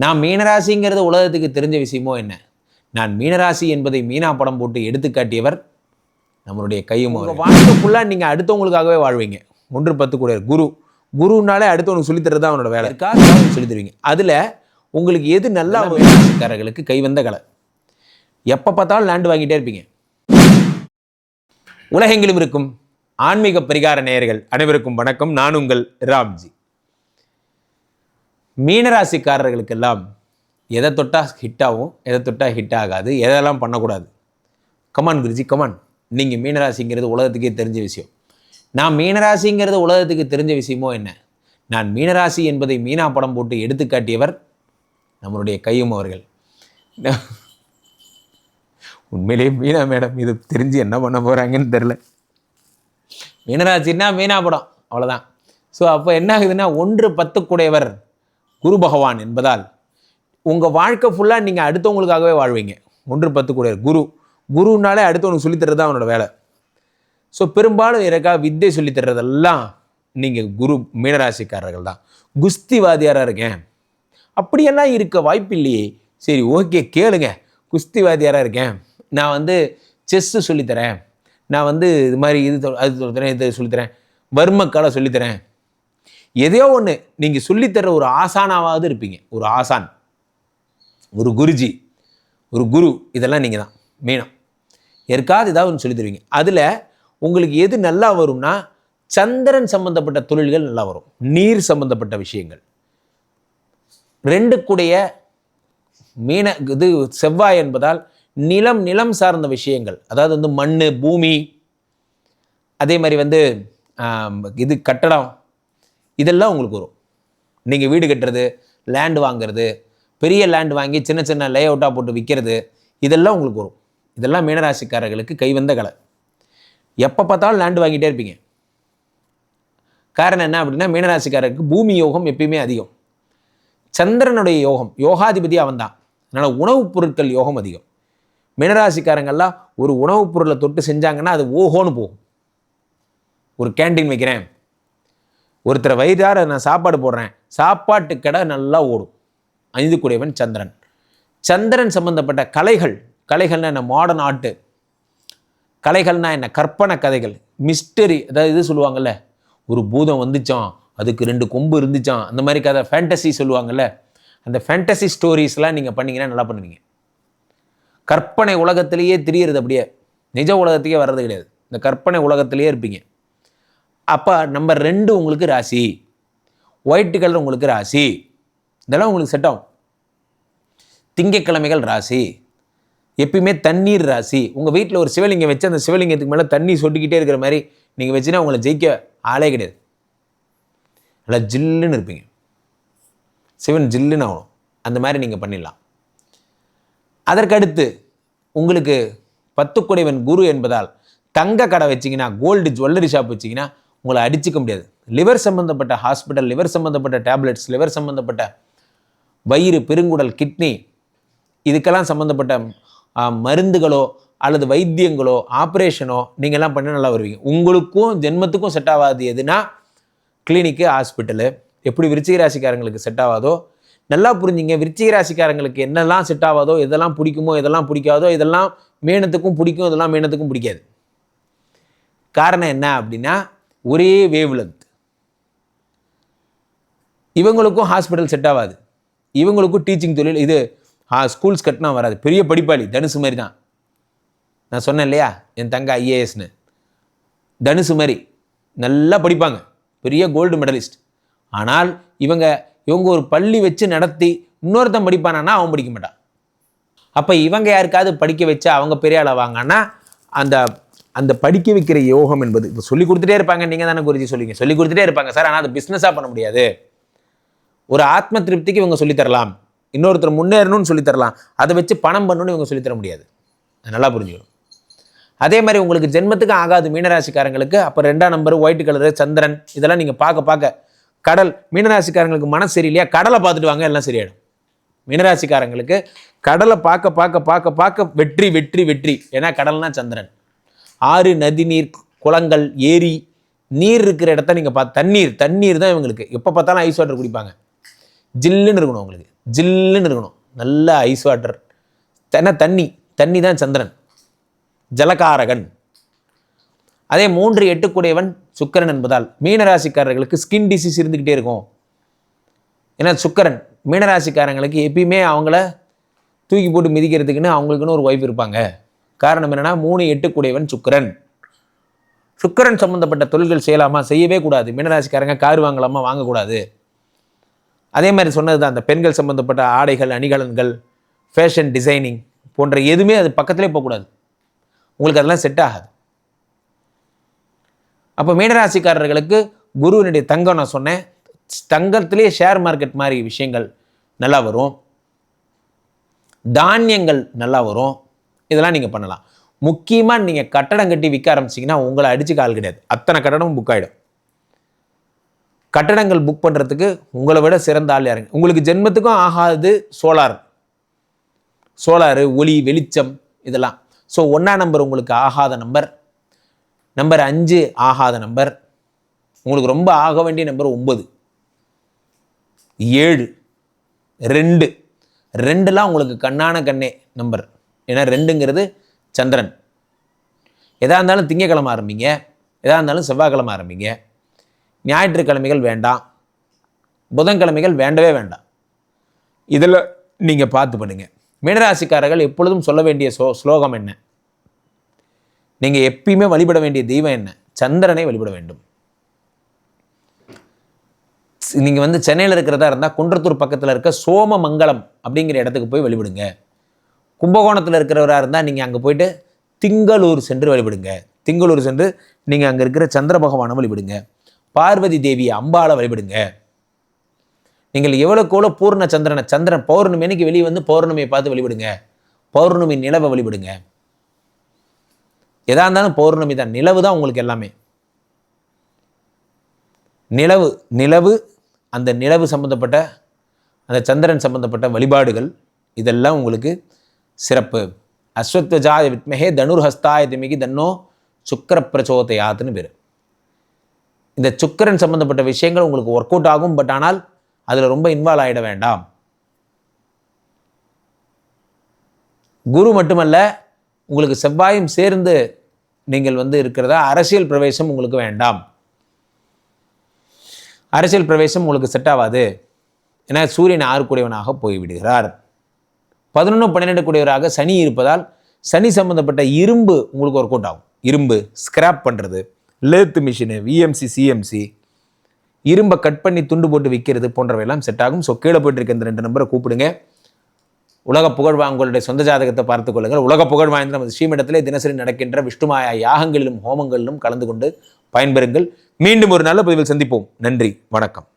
நான் மீனராசிங்கிறது உலகத்துக்கு தெரிஞ்ச விஷயமோ என்ன? நான் மீனராசி என்பதை மீனா படம் போட்டு எடுத்து காட்டியவர் நம்மளுடைய கையும் வாழ்க்கை ஃபுல்லாக நீங்கள் அடுத்தவங்களுக்காகவே வாழ்வீங்க. ஒன்று பத்து கூட குரு. குருனாலே அடுத்தவனுக்கு சொல்லித் தர்றது தான் அவனோட வேலை. இருக்கா சொல்லித் தருவீங்க. அதில் உங்களுக்கு எது நல்லா மீனராசிக்காரர்களுக்கு கை வந்த கலை? எப்போ பார்த்தாலும் லேண்டு வாங்கிட்டே இருப்பீங்க. உலகெங்கிலும் இருக்கும் ஆன்மீக பரிகார நேயர்கள் அனைவருக்கும் வணக்கம். நான் உங்கள் ராம்ஜி. மீனராசிக்காரர்களுக்கெல்லாம் எதை தொட்டால் ஹிட் ஆகும் எதை தொட்டால் ஹிட் ஆகாது எதெல்லாம் பண்ணக்கூடாது? கமான் குருஜி கமான் நீங்கள் மீனராசிங்கிறது உலகத்துக்கே தெரிஞ்ச விஷயம். நான் மீனராசிங்கிறது உலகத்துக்கு தெரிஞ்ச விஷயமோ என்ன? நான் மீனராசி என்பதை மீனா படம் போட்டு எடுத்துக்காட்டியவர் நம்மளுடைய கையும் அவர்கள். உண்மையிலேயே மீனா மேடம் இது தெரிஞ்சு என்ன பண்ண போகிறாங்கன்னு தெரில மீனராசின்னா மீனா படம் அவ்வளோதான் ஸோ அப்போ என்ன ஆகுதுன்னா ஒன்று பத்துக்குடையவர் குரு பகவான் என்பதால் உங்கள் வாழ்க்கை ஃபுல்லாக நீங்கள் அடுத்தவங்களுக்காகவே வாழ்வீங்க. ஒன்று பத்துக்குடையவர் குரு குருனாலே அடுத்தவனுக்கு சொல்லித்தர்றது தான் அவனோட வேலை. ஸோ பெரும்பாலும் இருக்கா வித்தை சொல்லித் தர்றதெல்லாம் நீங்கள் குரு மீனராசிக்காரர்கள் தான். குஸ்திவாதியாராக இருக்கேன். அப்படியெல்லாம் இருக்க வாய்ப்பு இல்லையே சரி ஓகே கேளுங்க. குஸ்திவாதியாராக இருக்கேன். நான் வந்து செஸ்ஸு சொல்லித்தரேன் நான் வந்து இது மாதிரி இது அது சொல்லித்தரேன் இது சொல்லித்தரேன் வர்மக்கலை சொல்லித்தரேன் எதையோ ஒன்று நீங்கள் சொல்லித்தர ஒரு ஆசானாவாவது இருப்பீங்க. ஒரு ஆசான் ஒரு குருஜி ஒரு குரு இதெல்லாம் நீங்கள் தான் மீனம். யாருக்காவது ஏதாவது ஒன்று சொல்லி தருவீங்க. அதில் உங்களுக்கு எது நல்லா வரும்னா சந்திரன் சம்பந்தப்பட்ட தொழில்கள் நல்லா வரும். நீர் சம்பந்தப்பட்ட விஷயங்கள். ரெண்டுக்குடைய மீன இது செவ்வாய் என்பதால் நிலம் நிலம் சார்ந்த விஷயங்கள். அதாவது வந்து மண் பூமி அதே மாதிரி வந்து இது கட்டடம் இதெல்லாம் உங்களுக்கு வரும். நீங்கள் வீடு கட்டுறது லேண்டு வாங்குறது பெரிய லேண்ட் வாங்கி சின்ன சின்ன லே அவுட்டாக போட்டு விற்கிறது இதெல்லாம் உங்களுக்கு வரும். இதெல்லாம் மீனராசிக்காரர்களுக்கு கைவந்த கலை. எப்போ பார்த்தாலும் லேண்டு வாங்கிட்டே இருப்பீங்க. காரணம் என்ன அப்படின்னா மீனராசிக்காரருக்கு பூமி யோகம் எப்பயுமே அதிகம். சந்திரனுடைய யோகம் யோகாதிபதி அவன் தான். அதனால் உணவுப் பொருட்கள் யோகம் அதிகம். மீனராசிக்காரங்கெல்லாம் ஒரு உணவுப் பொருளை தொட்டு செஞ்சாங்கன்னா அது ஓஹோன்னு போகும். ஒரு கேண்டீன் வைக்கிறேன் ஒருத்தர் வயிறார நான் சாப்பாடு போடுறேன். சாப்பாட்டு கடை நல்லா ஓடும். ஐந்து கூடியவன் சந்திரன். சந்திரன் சம்பந்தப்பட்ட கலைகள். கலைகள்னா என்ன? மாடர்ன் ஆர்ட்டு கலைகள்னா என்ன? கற்பனை கதைகள். மிஸ்டரி அதாவது இது சொல்லுவாங்கல்ல ஒரு பூதம் வந்துச்சான் அதுக்கு ரெண்டு கொம்பு இருந்துச்சான் அந்த மாதிரி கதை ஃபேண்டசி சொல்லுவாங்கல்ல. அந்த ஃபேண்டசி ஸ்டோரிஸ்லாம் நீங்கள் பண்ணிங்கன்னா நல்லா பண்ணுவீங்க. கற்பனை உலகத்திலேயே திரியிறது அப்படியே. நிஜ உலகத்துக்கே வர்றது கிடையாது. இந்த கற்பனை உலகத்திலேயே இருப்பீங்க. அப்போ நம்பர் ரெண்டு உங்களுக்கு ராசி. ஒயிட் கலர் உங்களுக்கு ராசி. இதெல்லாம் உங்களுக்கு செட் ஆகும். திங்கட்கிழமைகள் ராசி. எப்பயுமே தண்ணீர் ராசி. உங்கள் வீட்டில் ஒரு சிவலிங்கம் வச்சு அந்த சிவலிங்கத்துக்கு மேலே தண்ணி சொட்டிக்கிட்டே இருக்கிற மாதிரி நீங்கள் வச்சுன்னா உங்களை ஜெயிக்க ஆளே கிடையாது. நல்லா ஜில்லுன்னு இருப்பீங்க. சிவன் ஜில்லுன்னு ஆகணும். அந்த மாதிரி நீங்கள் பண்ணிடலாம். அதற்கடுத்து உங்களுக்கு பத்துக்குடைவன் குரு என்பதால் தங்க கடை வச்சிங்கன்னா கோல்டு ஜுவல்லரி ஷாப் வச்சிங்கன்னா உங்களை அடிச்சுக்க முடியாது. லிவர் சம்மந்தப்பட்ட ஹாஸ்பிட்டல் லிவர் சம்மந்தப்பட்ட டேப்லெட்ஸ் லிவர் சம்மந்தப்பட்ட வயிறு பெருங்குடல் கிட்னி இதுக்கெல்லாம் சம்மந்தப்பட்ட மருந்துகளோ அல்லது வைத்தியங்களோ ஆப்ரேஷனோ நீங்கள்லாம் பண்ண நல்லா வருவீங்க. உங்களுக்கும் ஜென்மத்துக்கும் செட் ஆகாது எதுனா கிளினிக்கு ஹாஸ்பிட்டலு எப்படி விருச்சிக ராசிக்காரங்களுக்கு செட் ஆகாதோ நல்லா புரிஞ்சுங்க விருச்சிக ராசிக்காரங்களுக்கு என்னெல்லாம் செட் ஆகாதோ எதெல்லாம் பிடிக்குமோ எதெல்லாம் பிடிக்காதோ இதெல்லாம் மேனத்துக்கும் பிடிக்கும் இதெல்லாம் மேனத்துக்கும் பிடிக்காது. காரணம் என்ன அப்படின்னா ஒரே வேவ் லென்த் இவங்களுக்கும் ஹாஸ்பிட்டல் செட் ஆகாது. இவங்களுக்கும் டீச்சிங் தொழில் இது ஸ்கூல்ஸ் கட்டினா வராது. பெரிய படிப்பாளி தனுசு மாதிரி தான். நான் சொன்னேன் இல்லையா? என் தங்க ஐஏஎஸ்னு தனுசு மாதிரி நல்லா படிப்பாங்க. பெரிய கோல்டு மெடலிஸ்ட் ஆனால் இவங்க இவங்க ஒரு பள்ளி வச்சு நடத்தி இன்னொருத்தன் படிப்பானான்னா அவன் படிக்க மாட்டான். அப்போ இவங்க யாருக்காவது படிக்க வச்சா அவங்க பெரிய ஆளாவாங்கன்னா அந்த அந்த படிக்க வைக்கிற யோகம் என்பது இப்போ சொல்லி கொடுத்துட்டே இருப்பாங்க. நீங்கள் தானே குருஜி சொல்லிங்க சொல்லி கொடுத்துட்டே இருப்பாங்க. சார் ஆனால் அது பிஸ்னஸாக பண்ண முடியாது. ஒரு ஆத்ம திருப்திக்கு இவங்க சொல்லித் தரலாம். இன்னொருத்தர் முன்னேறணும்னு சொல்லித் தரலாம். அதை வச்சு பணம் பண்ணணும்னு இவங்க சொல்லித்தர முடியாது. நல்லா புரிஞ்சுக்கணும் அதே மாதிரி உங்களுக்கு ஜென்மத்துக்கு ஆகாது மீனராசிக்காரங்களுக்கு அப்போ ரெண்டாம் நம்பர் ஒயிட் கலரு சந்திரன் இதெல்லாம் நீங்கள் பார்க்க பார்க்க கடல் மீனராசிக்காரங்களுக்கு மனசு சரியில்லையா? கடலை பார்த்துட்டு வாங்க எல்லாம் சரியாயிடும். மீனராசிக்காரங்களுக்கு கடலை பார்க்க பார்க்க பார்க்க பார்க்க வெற்றி வெற்றி வெற்றி. ஏன்னா கடல்னா சந்திரன். ஆறு நதிநீர் குளங்கள் ஏரி நீர் இருக்கிற இடத்த நீங்கள் பார்த்து தண்ணீர் தண்ணீர் தான் இவங்களுக்கு. எப்போ பார்த்தாலும் ஐஸ் வாட்டர் குடிப்பாங்க. ஜில்லுன்னு இருக்கணும் உங்களுக்கு ஜில்லுன்னு இருக்கணும். நல்ல ஐஸ் வாட்டர் தென்ன தண்ணி. தண்ணி தான் சந்திரன். ஜலகாரகன் அதே மூன்று எட்டுக்குடையவன் சுக்கரன் என்பதால் மீனராசிக்காரர்களுக்கு ஸ்கின் டிசீஸ் இருந்துக்கிட்டே இருக்கும். ஏன்னா சுக்கரன் மீனராசிக்காரங்களுக்கு எப்பயுமே அவங்கள தூக்கி போட்டு மிதிக்கிறதுக்குன்னு அவங்களுக்குன்னு ஒரு ஒய்ஃப் இருப்பாங்க. காரணம் என்னன்னா மூணு எட்டு கூடையவன் சுக்கரன். சுக்கரன் சம்பந்தப்பட்ட தொழில்கள் செய்யலாமா? செய்யவே கூடாது. மீனராசிக்காரங்க கார் வாங்கலாமா? வாங்கக்கூடாது. அதே மாதிரி சொன்னது தான் அந்த பெண்கள் சம்பந்தப்பட்ட ஆடைகள் அணிகலன்கள் ஃபேஷன் டிசைனிங் போன்ற எதுவுமே அது பக்கத்திலே போகக்கூடாது. உங்களுக்கு அதெல்லாம் செட் ஆகாது. அப்போ மீனராசிக்காரர்களுக்கு குருவினுடைய தங்கம் நான் சொன்னேன். தங்கத்திலேயே ஷேர் மார்க்கெட் மாதிரி விஷயங்கள் நல்லா வரும். தானியங்கள் நல்லா வரும். இதெல்லாம் நீங்கள் பண்ணலாம். முக்கியமாக நீங்கள் கட்டடம் கட்டி விற்க ஆரம்பிச்சிங்கன்னா உங்களை அடிச்சு கால் கிடையாது. அத்தனை கட்டடமும் புக் ஆகிடும் கட்டடங்கள் புக் பண்ணுறதுக்கு உங்களை விட சிறந்த ஆள் யாருங்க உங்களுக்கு ஜென்மத்துக்கும் ஆகாது சோலார். சோலாரு ஒளி வெளிச்சம் இதெல்லாம். ஸோ ஒன்றா நம்பர் உங்களுக்கு ஆகாத நம்பர் நம்பர் அஞ்சு ஆகாத நம்பர் உங்களுக்கு ரொம்ப ஆக வேண்டிய நம்பர் ஒம்பது ஏழு ரெண்டு. ரெண்டுலாம் உங்களுக்கு கண்ணான கண்ணே நம்பர் ஏன்னா ரெண்டுங்கிறது சந்திரன். எதாக இருந்தாலும் திங்கக்கிழமை ஆரம்பிங்க. எதாக இருந்தாலும் செவ்வாய்க்கிழமை ஆரம்பிங்க. ஞாயிற்றுக்கிழமைகள் வேண்டாம். புதன்கிழமைகள் வேண்டவே வேண்டாம். இதில் நீங்கள் பார்த்து பண்ணுங்கள் மீனராசிக்காரர்கள் எப்பொழுதும் சொல்ல வேண்டிய ஸ்லோ ஸ்லோகம் என்ன? நீங்கள் எப்பயுமே வழிபட வேண்டிய தெய்வம் என்ன? சந்திரனை வழிபட வேண்டும். நீங்கள் வந்து சென்னையில் இருக்கிறதா இருந்தால் குன்றத்தூர் பக்கத்தில் இருக்க சோமமங்கலம் அப்படிங்கிற இடத்துக்கு போய் வழிபடுங்க. கும்பகோணத்தில் இருக்கிறவராக இருந்தால் நீங்கள் அங்கே போயிட்டு திங்களூர் சென்று வழிபடுங்க. திங்களூர் சென்று நீங்கள் அங்கே இருக்கிற சந்திர பகவானை வழிபடுங்க. பார்வதி தேவி அம்பாளை வழிபடுங்க. நீங்கள் எவ்வளோக்கு எவ்வளோ பூர்ண சந்திரனை சந்திரன் பௌர்ணமி அன்னைக்கு வெளியே வந்து பௌர்ணமியை பார்த்து வழிபடுங்க. பௌர்ணமி நிலவை வழிபடுங்க. எதா இருந்தாலும் பௌர்ணமி தான். நிலவு தான் உங்களுக்கு எல்லாமே. நிலவு நிலவு அந்த நிலவு சம்பந்தப்பட்ட அந்த சந்திரன் சம்பந்தப்பட்ட வழிபாடுகள் இதெல்லாம் உங்களுக்கு சிறப்பு. அஸ்வத்வஜாய வித்மகே தனுர்ஹஸ்தாய திமிகி தன்னோ சுக்கர பிரச்சோதயாத்துன்னு பேர். இந்த சுக்கிரன் சம்பந்தப்பட்ட விஷயங்கள் உங்களுக்கு ஒர்க் அவுட் ஆகும் பட் ஆனால் அதில் ரொம்ப இன்வால்வ் ஆகிட வேண்டாம். குரு மட்டுமல்ல உங்களுக்கு செவ்வாயும் சேர்ந்து நீங்கள் வந்து இருக்கிறதா? அரசியல் பிரவேசம் உங்களுக்கு வேண்டாம். அரசியல் பிரவேசம் உங்களுக்கு செட் ஆகாது. ஏன்னா சூரியன் ஆறுக்குடையவனாக போய்விடுகிறார். பதினொன்று பன்னிரெண்டு கூடியவராக சனி இருப்பதால் சனி சம்பந்தப்பட்ட இரும்பு உங்களுக்கு ஒர்க் அவுட் ஆகும். இரும்பு ஸ்கிராப் பண்ணுறது லேத்து மிஷினு விஎம்சி சிஎம்சி இரும்பை கட் பண்ணி துண்டு போட்டு விற்கிறது போன்றவையெல்லாம் செட் ஆகும். ஸோ கீழே போயிட்டு இருக்க இந்த ரெண்டு நம்பரை கூப்பிடுங்க. உலக புகழ் உங்களுடைய சொந்த ஜாதகத்தை பார்த்துக்கொள்ளுங்கள் உலக புகழ் வாய்ந்த நமது ஸ்ரீமிடத்திலே தினசரி நடக்கின்ற விஷ்ணுமாயா யாகங்களிலும் ஹோமங்களிலும் கலந்து கொண்டு பயன்பெறுங்கள். மீண்டும் ஒரு நல்ல பதிவில் சந்திப்போம். நன்றி வணக்கம்.